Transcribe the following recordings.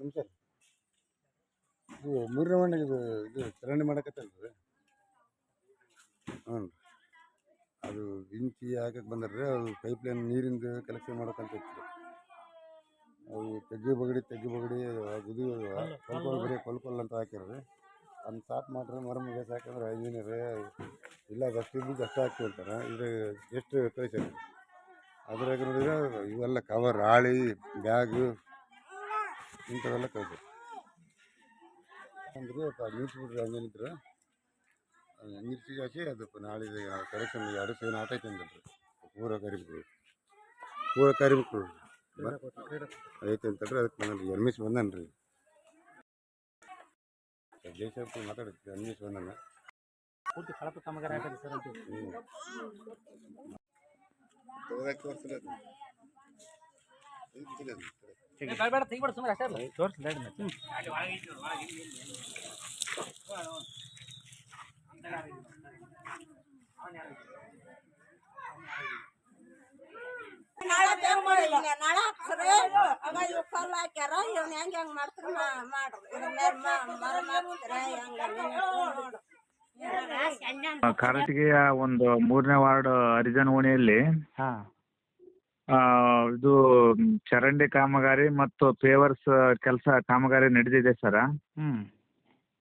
ನಿಮಿಷ ಇದು ಮೂರನೇ ಮಣ್ಣಿಗೆ ಇದು ಇದು ಚರಂಡಿ ಮಾಡಕತ್ತಲ್ಲ ರೀ ಹ್ಞೂ ಅದು ವಿಂಚಿ ಹಾಕಕ್ಕೆ ಬಂದ್ರಿ ಅದು ಪೈಪ್ ಲೈನ್ ನೀರಿಂದ ಕಲೆಕ್ಷನ್ ಮಾಡಕ್ಕಂತ ಇತ್ತು. ಅವು ತೆಗ್ಗಿ ಬಗಡಿ ತೆಗ್ಗಿ ಬಗಡಿ ಗುದಿ ಕೊಲ್ಕೊಲ್ ಬರೀ ಅಂತ ಹಾಕಿರ್ರಿ. ಅದನ್ನ ಸಾಫ್ ಮಾಡ್ರಿ ಮರ ಸಾಕಂದ್ರೆ ಹಾಕಿದ್ರೆ ರೀ, ಇಲ್ಲ ಅದಷ್ಟು ಇದ್ದು ಅಷ್ಟು ಹಾಕಿ ಅಂತಾರೆ. ಇದು ಎಷ್ಟು ಕಳಿಸ್ಯಾರ ಅದ್ರಾಗ ನೋಡಿದ್ರೆ ಇವೆಲ್ಲ ಕವರ್ ಹಾಳಿ, ಬ್ಯಾಗು ಇಂಥವೆಲ್ಲ ಕಳಿಸ್ಯಾರ ಅಂದ್ರೆ ನಿಲ್ಸ್ಬಿಟ್ರಿ ಹಂಗೇನಿದ್ರೆ ನಿಲ್ಸಿ ಹಾಕಿ ಅದು ನಾಳೆ ಕರೆಕ್ಷನ್ ಎರಡು ಸೇನ್ ಆಟೈತೆ ಅಂದ್ರಿ. ಪೂರ ಕರಿಬಿಟ್ರು ಪೂರ ಕರಿಬಿಟ್ರು ಐತೆ ಅಂತಂದ್ರೆ ಅದಕ್ಕೆ ನಾನು ಎರ್ಮಿಸ್ ಬಂದಾನ ರೀ. ಜಯಶಂಕರ್ ಮಾತಾಡುತ್ತೆ ಎರ್ಮಿಸ್ ಬಂದಾನ. ಪೂರ್ತಿ ಕಳಪ ಕಾಮಗಾರಿ ಆಗಲ್ಲ ಸರ್ ಅಂತ ಹ್ಞೂ ಬೇಡ ತೆಗಿಬೇಡ ಸುಮ್ಮನೆ ಅಷ್ಟೇ ಅಲ್ಲ ತೋರಿಸಿ ಮತ್ತೆ. ಹಾಕ್ಯಾರ ಇವ್ನ ಹೆಂಗ್ ಹೆಂಗ್ ಮಾಡ್ತಾರ ಮಾಡ್ರಿ. ಒಂದು ಮೂರನೇ ವಾರ್ಡ್ ಹರಿಜನ ಓಣಿಯಲ್ಲಿ ಇದು ಚರಂಡಿ ಕಾಮಗಾರಿ ಮತ್ತು ಪೇವರ್ಸ್ ಕೆಲಸ ಕಾಮಗಾರಿ ನಡೆದಿದೆ ಸರ್. ಹ್ಮ್.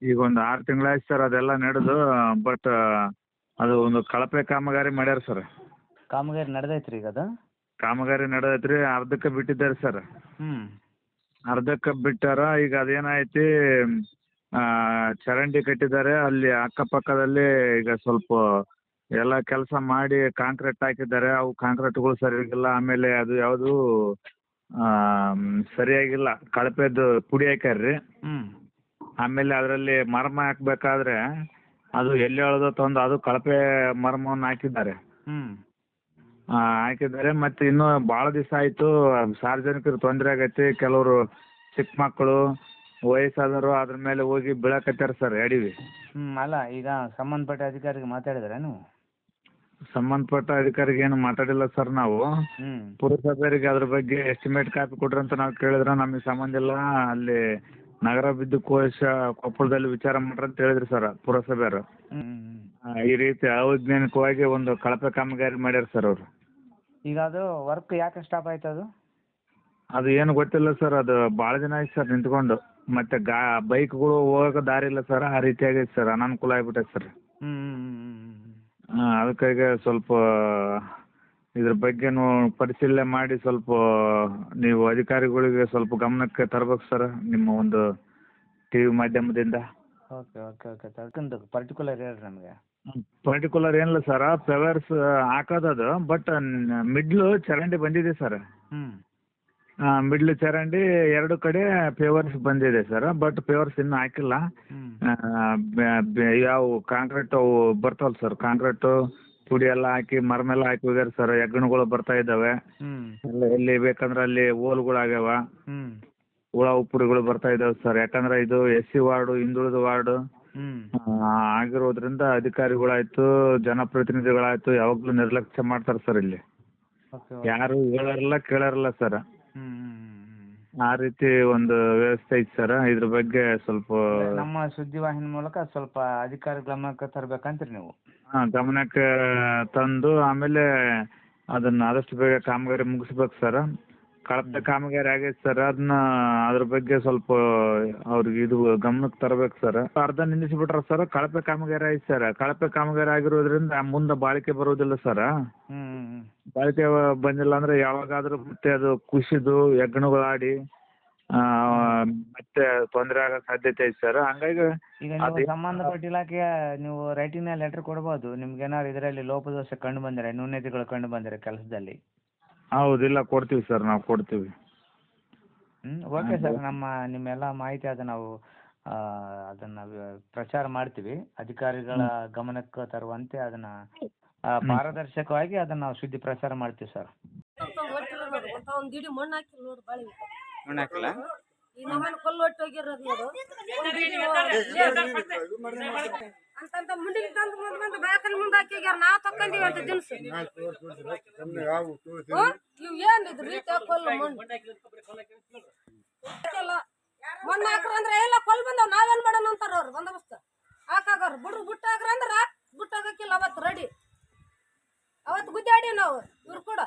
ಈಗ ಒಂದು ಆರು ತಿಂಗಳಾಯ್ತು ಸರ್ ಅದೆಲ್ಲ ನಡೆದು ಬಟ್ ಅದು ಒಂದು ಕಳಪೆ ಕಾಮಗಾರಿ ಮಾಡ್ಯಾರ ಸರ್. ಕಾಮಗಾರಿ ನಡೆದೈತ್ರಿ ಈಗ ಅದು? ಕಾಮಗಾರಿ ನಡೆದೈತ್ರಿ ಅರ್ಧಕ್ಕೆ ಬಿಟ್ಟಿದ್ದಾರೆ ಸರ್. ಹ್ಮ್. ಅರ್ಧಕ್ಕೆ ಬಿಟ್ಟಾರ ಈಗ ಅದೇನಾಯ್ತಿ ಆ, ಚರಂಡಿ ಕಟ್ಟಿದ್ದಾರೆ ಅಲ್ಲಿ ಅಕ್ಕಪಕ್ಕದಲ್ಲಿ ಈಗ ಸ್ವಲ್ಪ ಎಲ್ಲ ಕೆಲಸ ಮಾಡಿ ಕಾಂಕ್ರೀಟ್ ಹಾಕಿದ್ದಾರೆ ಅವು ಕಾಂಕ್ರೀಟ್ಗಳು ಸರಿಯಾಗಿಲ್ಲ ಆಮೇಲೆ ಅದು ಯಾವುದು ಸರಿಯಾಗಿಲ್ಲ ಕಳಪೆದು ಪುಡಿ ಹಾಕ್ಯಾರ್ರಿ. ಹ್ಞೂ ಆಮೇಲೆ ಅದರಲ್ಲಿ ಮರ್ಮ ಹಾಕ್ಬೇಕಾದ್ರೆ ಅದು ಎಲ್ಲಿ ಹೇಳೋದು ತಂದು ಅದು ಕಳಪೆ ಮರ್ಮವನ್ನು ಹಾಕಿದ್ದಾರೆ. ಆ, ಹಾಕಿದ್ದಾರೆ ಮತ್ತು ಇನ್ನೂ ಭಾಳ ದಿವಸ ಆಯಿತು ಸಾರ್ವಜನಿಕರಿಗೆ ತೊಂದರೆ ಆಗೈತಿ ಕೆಲವರು ಚಿಕ್ಕ ಮಕ್ಕಳು ವಯಸ್ಸಾದವರು ಅದ್ರ ಮೇಲೆ ಹೋಗಿ ಬೀಳಕತ್ತಾರೆ ಸರ್ ಅಡಿವಿ. ಹ್ಮ್ ಅಲ್ಲ ಈಗ ಸಂಬಂಧಪಟ್ಟ ಅಧಿಕಾರಿಗೆ ಮಾತಾಡಿದ್ರೆ ನೀವು? ಸಂಬಂಧಪಟ್ಟ ಅಧಿಕಾರಿಗೆ ಏನು ಮಾತಾಡಿಲ್ಲ ಸರ್ ನಾವು. ಹ್ಮ್. ಪುರಸಭೆಯವರಿಗೆ ಅದ್ರ ಬಗ್ಗೆ ಎಸ್ಟಿಮೇಟ್ ಕಾಪಿ ಕೊಡ್ರಿ ಅಂತ ನಾವು ಕೇಳಿದ್ರೆ ನಮಗೆ ಸಂಬಂಧ ಇಲ್ಲ. ಅಲ್ಲಿ ನಗರಾಭಿವೃದ್ಧಿ ಕೋಶ ಕೊಪ್ಪಳದಲ್ಲಿ ವಿಚಾರ ಮಾಡ್ರಿ ಅಂತ ಹೇಳಿದ್ರಿ ಸರ್ ಪುರಸಭೆಯವರು. ಹ್ಮ್ ಹ್ಮ್. ಆ, ಈ ರೀತಿ ಅವೈಜ್ಞಾನಿಕವಾಗಿ ಒಂದು ಕಳಪೆ ಕಾಮಗಾರಿ ಮಾಡ್ಯಾರ ಸರ್ ಅವರು. ಈಗ ಅದು ವರ್ಕ್ ಯಾಕೆ ಸ್ಟಾಪ್ ಆಯ್ತು ಅದು? ಅದು ಏನು ಗೊತ್ತಿಲ್ಲ ಸರ್ ಅದು ಬಹಳ ದಿನ ಆಯ್ತು ಸರ್ ನಿಂತ್ಕೊಂಡು. ಮತ್ತೆ ಗಾ ಬೈಕ್ಗಳು ಹೋಗಕ್ಕೆ ದಾರಿ ಇಲ್ಲ ಸರ್ ಆ ರೀತಿ ಆಗೈತೆ ಸರ್ ಅನಾನುಕೂಲ ಆಗ್ಬಿಟ್ಟೈತೆ ಸರ್ ಹ್ಮ್ ಹ್ಮ್ ಹ್ಮ್ ಹ್ಮ್ ಹ್ಮ್ ಹಾಂ ಅದಕ್ಕಾಗಿ ಸ್ವಲ್ಪ ಇದ್ರ ಬಗ್ಗೆನೂ ಪರಿಶೀಲನೆ ಮಾಡಿ ಸ್ವಲ್ಪ ನೀವು ಅಧಿಕಾರಿಗಳಿಗೆ ಸ್ವಲ್ಪ ಗಮನಕ್ಕೆ ತರ್ಬೇಕು ಸರ್ ನಿಮ್ಮ ಒಂದು ಟಿ ವಿ ಮಾಧ್ಯಮದಿಂದ ಓಕೆ ಓಕೆ ಓಕೆ ಅದಕ್ಕಂತ ಪರ್ಟಿಕ್ಯುಲರ್ ಹೇಳ್ರಿ ನಮಗೆ. ಪರ್ಟಿಕ್ಯುಲರ್ ಏನಿಲ್ಲ ಸರ್ ಪೆವರ್ಸ್ ಹಾಕೋದದು ಬಟ್ ಮಿಡ್ಲು ಚರಂಡಿ ಬಂದಿದೆ ಸರ್ ಹ್ಞೂ ಮಿಡ್ಲ್ ಚರಂಡಿ ಎರಡು ಕಡೆ ಪೇವರ್ಸ್ ಬಂದಿದೆ ಸರ್ ಬಟ್ ಪೇವರ್ಸ್ ಇನ್ನೂ ಹಾಕಿಲ್ಲ. ಯಾವ ಕಾಂಕ್ರೀಟ್ ಅವು ಬರ್ತಾವಲ್ಲ ಸರ್ ಕಾಂಕ್ರೀಟು ಪುಡಿ ಎಲ್ಲ ಹಾಕಿ ಮರಮೆಲ್ಲ ಹಾಕಿ ಹೋಗ್ಯಾರ ಸರ್ ಹೆಗ್ಗಣಗಳು ಬರ್ತಾ ಇದ್ದಾವೆ. ಹ್ಮ್. ಎಲ್ಲ ಎಲ್ಲಿ ಬೇಕಂದ್ರೆ ಅಲ್ಲಿ ಹೋಲ್ಗಳಾಗ್ಯಾವ. ಹುಳ ಉಪ್ಪುಡಿಗಳು ಬರ್ತಾ ಇದಾವೆ ಸರ್ ಯಾಕಂದ್ರೆ ಇದು ಎಸ್ ಸಿ ವಾರ್ಡು ಹಿಂದುಳಿದ ವಾರ್ಡು. ಆಗಿರೋದ್ರಿಂದ ಅಧಿಕಾರಿಗಳಾಯ್ತು ಜನಪ್ರತಿನಿಧಿಗಳಾಯ್ತು ಯಾವಾಗಲೂ ನಿರ್ಲಕ್ಷ್ಯ ಮಾಡ್ತಾರೆ ಸರ್ ಇಲ್ಲಿ. ಯಾರು ಹೇಳೋರಿಲ್ಲ ಕೇಳೋರಿಲ್ಲ ಸರ್ ಆ ರೀತಿ ಒಂದು ವ್ಯವಸ್ಥೆ ಐತೆ ಸರ್. ಇದ್ರ ಬಗ್ಗೆ ಸ್ವಲ್ಪ ನಮ್ಮ ಸುದ್ದಿವಾಹಿನಿ ಮೂಲಕ ಸ್ವಲ್ಪ ಅಧಿಕಾರಿ ಗಮನಕ್ಕೆ ತರ್ಬೇಕಂತೀರಿ ನೀವು. ಹಾ, ಗಮನಕ್ಕೆ ತಂದು ಆಮೇಲೆ ಅದನ್ನ ಆದಷ್ಟು ಬೇಗ ಕಾಮಗಾರಿ ಮುಗಿಸ್ಬೇಕು ಸರ್. ಕಳಪೆ ಕಾಮಗಾರಿ ಆಗೈತೆ ಸರ್. ಅದನ್ನ ಅದ್ರ ಬಗ್ಗೆ ಸ್ವಲ್ಪ ಅವ್ರಿಗೆ ಇದು ಗಮನಕ್ಕೆ ತರಬೇಕು ಸರ್. ಅರ್ಧ ನಿಲ್ಲಿಸ್ಬಿಟ್ರ ಸರ್ ಕಳಪೆ ಕಾಮಗಾರಿ ಐತೆ ಸರ್. ಕಳಪೆ ಕಾಮಗಾರಿ ಆಗಿರೋದ್ರಿಂದ ಮುಂದೆ ಬಾಳಿಕೆ ಬರೋದಿಲ್ಲ ಸರ್. ಹ್ಮ್ ಹ್ಮ್ ಹ್ಮ್. ಬಾಳಿಕೆ ಬಂದಿಲ್ಲ ಅಂದ್ರೆ ಯಾವಾಗಾದ್ರೂ ಮತ್ತೆ ಅದು ಕುಸಿದು ಹೆಗ್ಗಣಗಳಾಡಿ ಆ, ಮತ್ತೆ ತೊಂದರೆ ಆಗೋ ಸಾಧ್ಯತೆ ಐತೆ ಸರ್ ಹಂಗಾಗಿ ಈಗ ನೀವು ಅದೇ- ಸಂಬಂಧಪಟ್ಟ ಇಲಾಖೆಗೆ ನೀವು ರೈಟಿಂಗ್ ಲೆಟರ್ ಕೊಡ್ಬೋದು. ನಿಮ್ಗೆ ಏನಾದ್ರು ಇದರಲ್ಲಿ ಲೋಪದೋಷ ಕಂಡು ಬಂದರೆ? ನ್ಯೂನತೆಗಳು ಕಂಡು ಬಂದರೆ ಕೆಲಸದಲ್ಲಿ? ಹೌದಿಲ್ಲ ಕೊಡ್ತೀವಿ ಸರ್ ನಾವು ಕೊಡ್ತೀವಿ. ಹ್ಮ್ ಓಕೆ ಸರ್ ನಮ್ಮ ನಿಮ್ಮೆಲ್ಲ ಮಾಹಿತಿ ಅದು ನಾವು ಆ, ಅದನ್ನ ವ- ಪ್ರಚಾರ ಮಾಡ್ತೀವಿ. ಅಧಿಕಾರಿಗಳ ಗಮನಕ್ಕೆ ತರುವಂತೆ ಅದನ್ನ ಆ, ಪಾರದರ್ಶಕವಾಗಿ ಅದನ್ನ ನಾವು ಸುದ್ದಿ ಪ್ರಸಾರ ಮಾಡ್ತೀವಿ ಸರ್ ಒಂದ್ ದಿಡಿ ಮಣ್ಣು ಹಾಕಿ ನೋಡು ಬಾಳಿ ಮಣ್ಣು ಹಾಕಿಲ್ಲ ಈ ನಮ್ಮನ್ನ ಕಲ್ಲು ಒಟ್ಟು ಹೋಗಿರೋದು ನೋಡು ಒಂದ್ ಇಡೀ ಅಂತಂತ ಮುಂಡಿಗೆ ತಂದು ಮುಂದ್ ಬಂದು ಬ್ಯಾಕಲ್ ಮುಂದೆ ಹಾಕಿ ಹೋಗ್ಯಾರ ನಾವ್ ಅಂತ ದಿನಸು ಹ್ಮ್? ಇವ್ ಏನ್ ಇದು ರೀತಿ ಕಲ್ಲು ಮಣ್ಣು. ಹಾಕ್ರ ಅಂದ್ರೆ ಇಲ್ಲ ಬಂದವ್ ನಾವೇನ್ ಮಾಡೋಣ ಅಂತಾರ ಅವ್ರು ಬಂದೋಬಸ್ತ್ ಬುಡ್ರು ಬಿಡ್ರು ಹಾಕ್ರ ಅಂದ್ರ ಬಿಟ್ಟಾಗಕ್ಕಿಲ್ಲ ಅವತ್ತು ರೆಡಿ ಅವತ್ತು ಗುದ್ದಾಡಿ ನಾವು ಇವ್ರು ಕೂಡ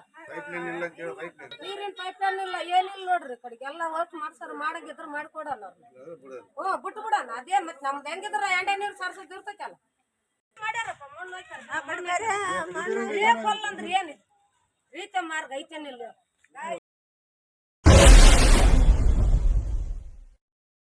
ನೀರಿನ ಪೈಪ್ ಲೈನ್ ಇಲ್ಲ ಏನಿಲ್ಲ ನೋಡ್ರಿ ಕಡೆಗೆ ಎಲ್ಲ ವರ್ಕ್ ಮಾಡ್ಸಾರ ಮಾಡಂಗಿದ್ರ ಮಾಡ್ಕೊಡಲ್ಲ ಅವ್ರು ಹ್ಞೂ ಬಿಟ್ಟು ಬಿಡೋಣ ಅದೇ ಮತ್ತೆ ನಮ್ದು ಹೆಂಗಿದ್ರ ಎಂಡೆ ನೀರು ಸಾರ್ಸೋದ್ ಇರ್ತೈತಲ್ಲ ಮಾಡ್ಯಾರಪ್ಪ ಮಣ್ಣು ಹಾಕ್ಯಾರ. ಆ, ಮಣ್ಣ್ ಬೇರೆ, ಮಣ್ಣ್ ಇದೇ ಕೊಲ್ಲ ಅಂದ್ರೆ ಏನಿದೆ ರೀತಿ ಮಾರ್ಗ ಐತೇನಿಲ್ಲ